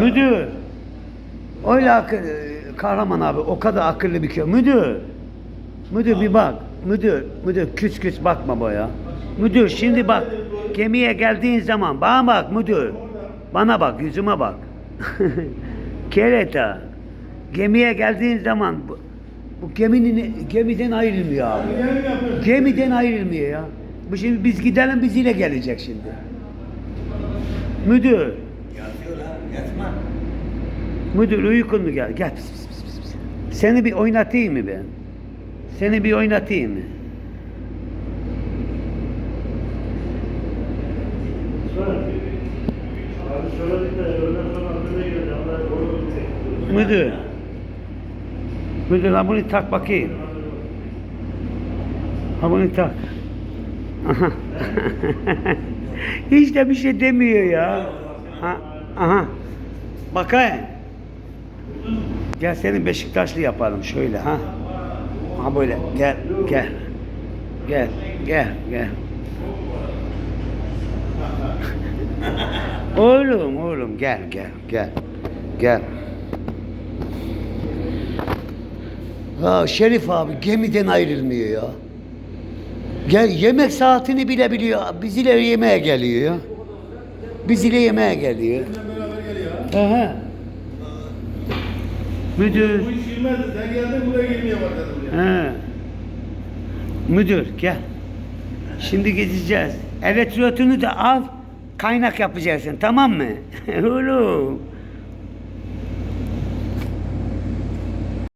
Müdür. Öyle akıllı, kahraman abi o kadar akıllı bir köy. Müdür. Müdür bir bak. Müdür, müdür küç küç bakma boya. Müdür şimdi bak gemiye geldiğin zaman bana bak müdür. Bana bak yüzüme bak. Kereta. Gemiye geldiğin zaman bu, bu geminin gemiden ayrılmıyor abi. Gemiden ayrılmıyor ya. Bu şimdi biz gidelim biz yine gelecek şimdi. Müdür. Müdür uykun mu gel? Gel. Pis, pis, pis, pis. Seni bir oynatayım mı ben? Seni bir oynatayım mı? Müdür. Müdür ha bunu tak bakayım. Ha bunu tak. Aha. Hiç de bir şey demiyor ya. Ha, aha. Bakayım. Gel seni Beşiktaşlı yapalım şöyle ha. Ha böyle gel gel. Gel gel gel. oğlum oğlum gel gel gel. Gel. Ha Şerif abi gemiden ayrılmıyor ya. Gel yemek saatini bile biliyor. Biz ile yemeğe geliyor ya. Biz ile yemeğe geliyor. He. Müdür. Bu iş girmezdi. Sen geldin buraya girmeye başladın. He. Müdür gel. Şimdi gideceğiz. Elektrotunu da al. Kaynak yapacaksın tamam mı? Oğlum.